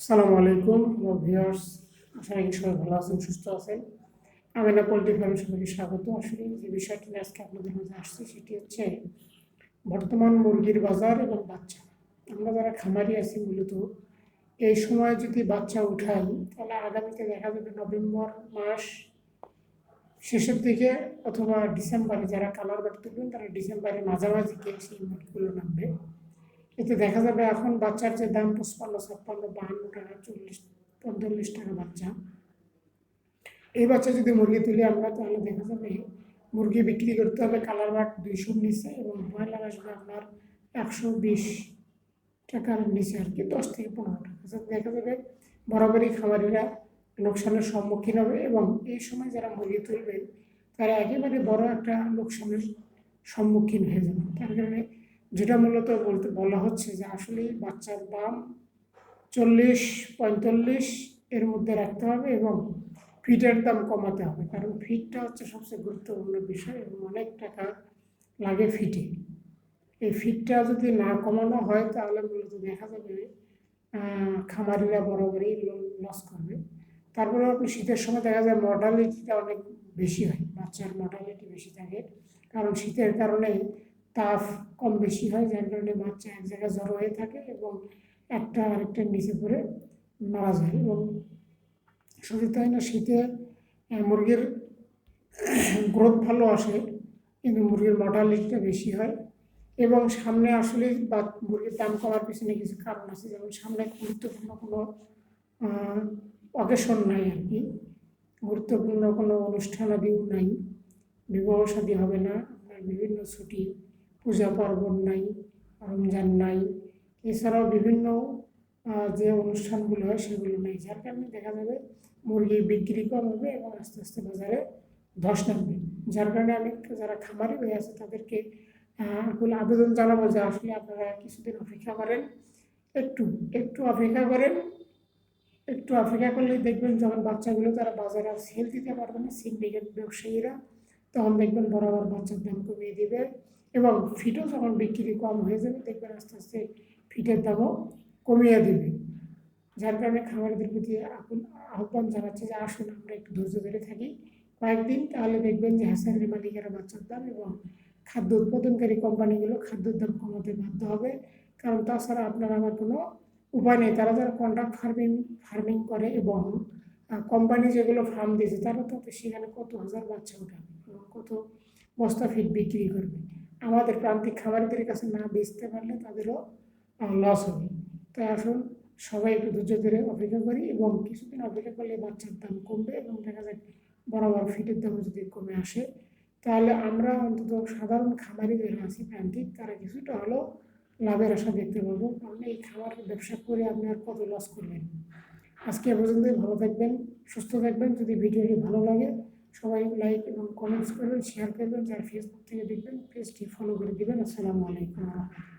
আসসালামু আলাইকুম। আমার ভিউয়ার্স, আশা রাখি সবাই ভালো আছেন, সুস্থ আছেন। আমিনা পোলট্রি ফার্মে সবাইকে স্বাগত। আসলে যে বিষয়টি আজকে আপনাদের মাঝে আসছে, সেটি হচ্ছে বর্তমান মুরগির বাজার এবং বাচ্চা। আমরা যারা খামারি আছি মূলত, এই সময় যদি বাচ্চা উঠাই, তাহলে আগামীতে দেখা যাবে নভেম্বর মাস শেষের দিকে অথবা ডিসেম্বরে যারা কালার বাট তুলবেন তারা ডিসেম্বরের মাঝামাঝি গিয়ে সেই মুরগিগুলো নামবে। এতে দেখা যাবে এখন বাচ্চার যে দাম পঁচপান্ন, ছাপ্পান্ন, বাহান্ন টাকা, চল্লিশ পঁয়তাল্লিশ টাকা বাচ্চা। এই বাচ্চা যদি মুরগি তুলি আমরা, তাহলে দেখা যাবে মুরগি বিক্রি করতে হবে কালার বাট দুইশোর নিচে এবং ব্রয়লার আসবে আপনার একশো বিশ টাকার নিচে আর কি, দশ থেকে পনেরো টাকা। যাতে দেখা যাবে বরাবরই খামারিরা লোকসানের সম্মুখীন হবে এবং এই সময় যারা মুরগি তুলবেন তারা একেবারে বড় একটা লোকসানের সম্মুখীন হয়ে যাবে। তার কারণে যেটা মূলত বলতে, বলা হচ্ছে যে আসলে বাচ্চার দাম চল্লিশ, পঁয়তাল্লিশ এর মধ্যে রাখতে হবে এবং ফিটের দাম কমাতে হবে। কারণ ফিটটা হচ্ছে সবচেয়ে গুরুত্বপূর্ণ বিষয় এবং অনেক টাকা লাগে ফিটে। এই ফিটটা যদি না কমানো হয় তাহলে মূলত দেখা যাবে খামারিরা বরাবরই লস করবে। তারপরে আপনি শীতের সময় দেখা যায় মর্টালিটিটা অনেক বেশি হয়, বাচ্চার মর্টালিটি বেশি থাকে। কারণ শীতের কারণে তাপ কম বেশি হয়, যার কারণে বাচ্চা এক জায়গায় জড়ো হয়ে থাকে এবং একটা আরেকটার নিচে পড়ে মারা যায় এবং শুধু তাই না শীতে মুরগির গ্রোথ ভালো আসে কিন্তু মুরগির মর্টালিটিটা বেশি হয় এবং সামনে আসলে বা মুরগির দাম কমার পিছনে কিছু কারণ আছে। যেমন সামনে গুরুত্বপূর্ণ কোনো অকেশন নাই আর কি। গুরুত্বপূর্ণ কোনো অনুষ্ঠান আদিও নাই, বিবাহ শাদী হবে না বিভিন্ন ছুটি পূজা পার্বণ নাই, রমজান নাই, এছাড়াও বিভিন্ন যে অনুষ্ঠানগুলো হয় সেগুলো নেই। যার কারণে দেখা যাবে মুরগি বিক্রি কম হবে এবং আস্তে আস্তে বাজারে ধস নামবে। যার কারণে আমি যারা খামারি হয়ে আছে তাদেরকে আবেদন জানাব যে আসলে আপনারা কিছুদিন অপেক্ষা করেন। একটু একটু অপেক্ষা করেন। একটু অপেক্ষা করলেই দেখবেন যখন বাচ্চাগুলো তারা বাজারে সেল দিতে পারবে না। সিন্ডিকেট ব্যবসায়ীরা তখন দেখবেন বরাবর বাচ্চার দাম কমিয়ে দিবে। এবং ফিটও যখন বিক্রি কম হয়ে যাবে, দেখবেন আস্তে আস্তে ফিটের দামও কমিয়ে দেবে। যার কারণে খামারিদের প্রতি আহ্বান জানাচ্ছে যে আসুন, আমরা একটু ধৈর্য ধরে থাকি কয়েকদিন, তাহলে দেখবেন যে হ্যাসারের মালিকেরা বাচ্চার দাম এবং খাদ্য উৎপাদনকারী কোম্পানিগুলো খাদ্যের দাম কমাতে বাধ্য হবে। কারণ তাছাড়া আপনার আমার কোনো উপায় নেই। তারা যারা কন্ট্রাক্ট ফার্মিং ফার্মিং করে এবং কোম্পানি যেগুলো ফার্ম দিয়েছে, তারা তো সেখানে কত হাজার বাচ্চা উঠাবে এবং কত বস্তা ফিট বিক্রি করবে। আমাদের প্রান্তিক খামারিদের কাছে না বেচতে পারলে তাদেরও লস হবে। তাই আসুন, সবাই একটু ধৈর্য ধরে অপেক্ষা করি এবং কিছুদিন অপেক্ষা করলে বাচ্চার দাম কমবে এবং দেখা যায় বরাবর ফিটের দাম যদি কমে আসে। তাহলে আমরা অন্তত সাধারণ খামারি যারা আছি, প্রান্তিক, তারা কিছুটা হলেও লাভের আশা দেখতে পাবো। কারণ এই খাবার ব্যবসা করে আপনি আর কত লস করবেন। আজকে এ পর্যন্তই, ভালো থাকবেন, সুস্থ থাকবেন। যদি ভিডিওটি ভালো লাগে সবাই লাইক এবং কমেন্টস করবেন শেয়ার করবেন, যারা ফেসবুক থেকে দেখবেন পেজটি ফলো করে দেবেন। আসসালামু আলাইকুম। রহমতুল্লাহ